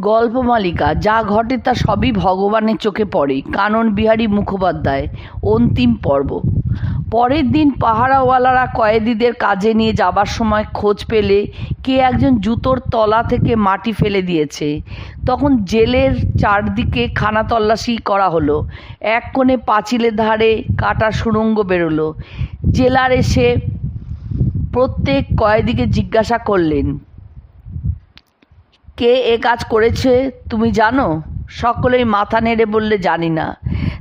গল্পমালিকা, যা ঘটে তা সবই ভগবানের চোখে পড়ে, কানন বিহারী মুখোপাধ্যায়, অন্তিম পর্ব। পরের দিন পাহারাওয়ালারা কয়েদিদের কাজে নিয়ে যাবার সময় খোঁজ পেলে কে একজন জুতোর তলা থেকে মাটি ফেলে দিয়েছে। তখন জেলের চারদিকে খানা তল্লাশি করা হলো। এক কোণে পাঁচিলের ধারে কাটা সুড়ঙ্গ বেরোলো। জেলার এসে প্রত্যেক কয়েদিকে জিজ্ঞাসা করলেন কে এ কাজ করেছে, তুমি জানো? সকলেই মাথা নেড়ে বললে, জানি না।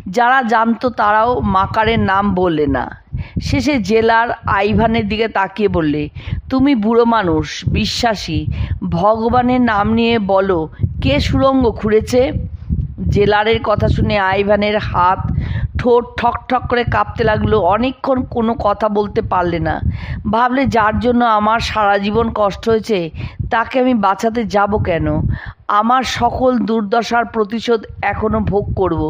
যারা জানতো তারাও মাকারের নাম বললে না। শেষে জেলার আইভানের দিকে তাকিয়ে বললে, তুমি বুড়ো মানুষ, বিশ্বাসী। ভগবানের নাম নিয়ে বলো, কে সুরঙ্গ খুঁড়েছে? জেলারের কথা শুনে আইভানের হাত ঠোঁট ঠক ঠক করে কাঁপতে লাগল। অনেকক্ষণ কোনো কথা বলতে পারলে না। ভাবলে যার জন্য আমার সারা জীবন কষ্ট হয়েছে, তাকে আমি বাঁচাতে যাব কেন? আমার সকল দুর্দশার প্রতিশোধ এখনও ভোগ করব।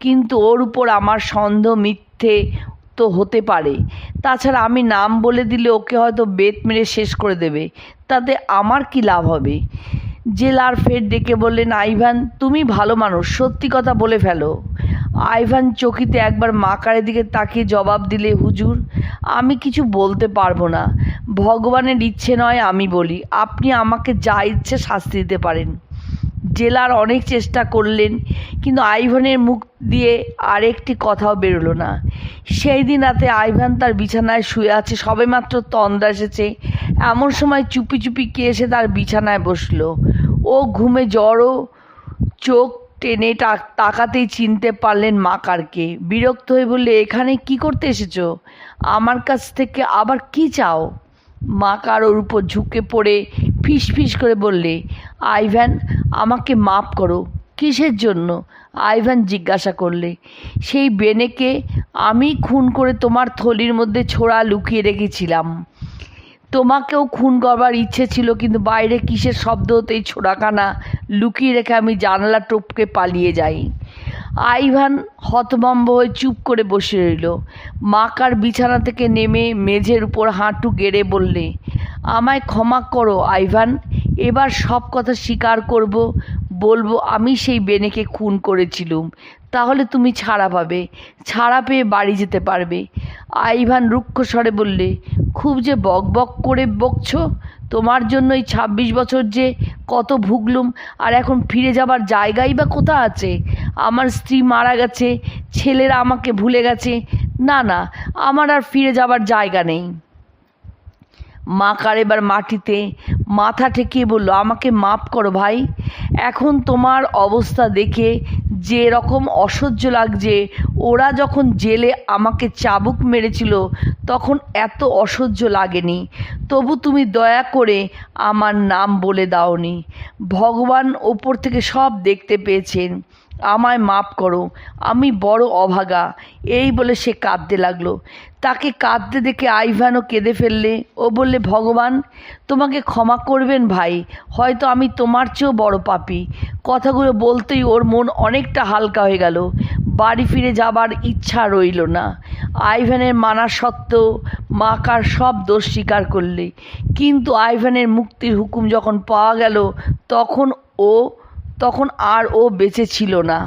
কিন্তু ওর উপর আমার সন্দেহ মিথ্যে তো হতে পারে। তাছাড়া আমি নাম বলে দিলে ওকে হয়তো বেত মেরে শেষ করে দেবে। তাতে আমার কি লাভ হবে? জেলার ফের ডেকে বললেন, আইভান, তুমি ভালো মানুষ, সত্যি কথা বলে ফেলো। আইভান চকিতে একবার মাকারের দিকে তাকিয়ে জবাব দিলে, হুজুর, আমি কিছু বলতে পারব না। ভগবানের ইচ্ছে নয় আমি বলি। আপনি আমাকে যা ইচ্ছে শাস্তি দিতে পারেন। জেলার অনেক চেষ্টা করলেন, কিন্তু আইভানের মুখ দিয়ে আরেকটি কথাও বেরোলো না। সেই দিন রাতে আইভান তার বিছানায় শুয়ে আছে, সবেমাত্র তন্দ্রা এসেছে। এমন সময় চুপি চুপি কে এসে তার বিছানায় বসল। ও ঘুমে জড়ো চোখ টেনে তাকাতেই চিনতে পারলেন মাকারকে বিরক্ত হয়ে বললে, এখানে কি করতে এসেছ? আমার কাছ থেকে আবার কি চাও? মাকার ওর উপর ঝুঁকে পড়ে ফিস ফিস করে বললে আইভ্যান আমাকে মাপ করো। কিসের জন্য? আইভান জিজ্ঞাসা করলে, সেই বেনেকে আমি খুন করে তোমার থলির মধ্যে ছোড়া লুকিয়ে রেখেছিলাম। তোমাকেও খুন করবার ইচ্ছে ছিল, কিন্তু বাইরে কিসের শব্দ হতেই ছোড়াখানা লুকিয়ে রেখে আমি জানলা টোপকে পালিয়ে যাই। আইভান হতভম্ব হয়ে চুপ করে বসে রইল। মাকার বিছানা থেকে নেমে মেঝের উপর হাঁটু গেড়ে বললে আমায় ক্ষমা করো, আইভান। এবার সব কথা স্বীকার করব, বলব আমি সেই বেনেকে খুন করেছিলুম। তাহলে তুমি ছাড়া পাবে, ছাড়া পেয়ে বাড়ি যেতে পারবে। আইভান রুক্ষ স্বরে বললে, খুব যে বক বক করে বকছ, তোমার জন্য এই ছাব্বিশ বছর যে কত ভুগলুম, আর এখন ফিরে যাবার জায়গাই বা কোথা আছে? আমার স্ত্রী মারা গেছে, ছেলেরা আমাকে ভুলে গেছে। না না, আমার আর ফিরে যাবার জায়গা নেই। মাকার এবার মাটিতে? মাথা ঠেকিয়ে বলল, আমাকে মাপ করো ভাই। এখন তোমার অবস্থা দেখে যে রকম অসহ্য লাগছে। ওরা যখন জেলে আমাকে চাবুক মেরেছিল, তখন এত অসহ্য লাগেনি। তবু তুমি দয়া করে আমার নাম বলে দাওনি। ভগবান ওপর থেকে সব দেখতে পেয়েছেন। আমায় মাপ করো, আমি বড় অভাগা। এই বলে সে কাঁদতে লাগল। তাকে কাঁদতে দেখে আইভানও কেঁদে ফেললে। ও বললে, ভগবান, তোমাকে ক্ষমা করবেন ভাই, হয়তো আমি তোমার চেয়েও বড় পাপি। কথাগুলো বলতেই ওর মন অনেকটা হালকা হয়ে গেল। বাড়ি ফিরে যাবার ইচ্ছা রইল না। আইভানের মানা সত্ত্বেও মাকার সব দোষ স্বীকার করলে। কিন্তু আইভানের মুক্তির হুকুম যখন পাওয়া গেল, তখন ও তখন আর ও বেঁচে ছিল না।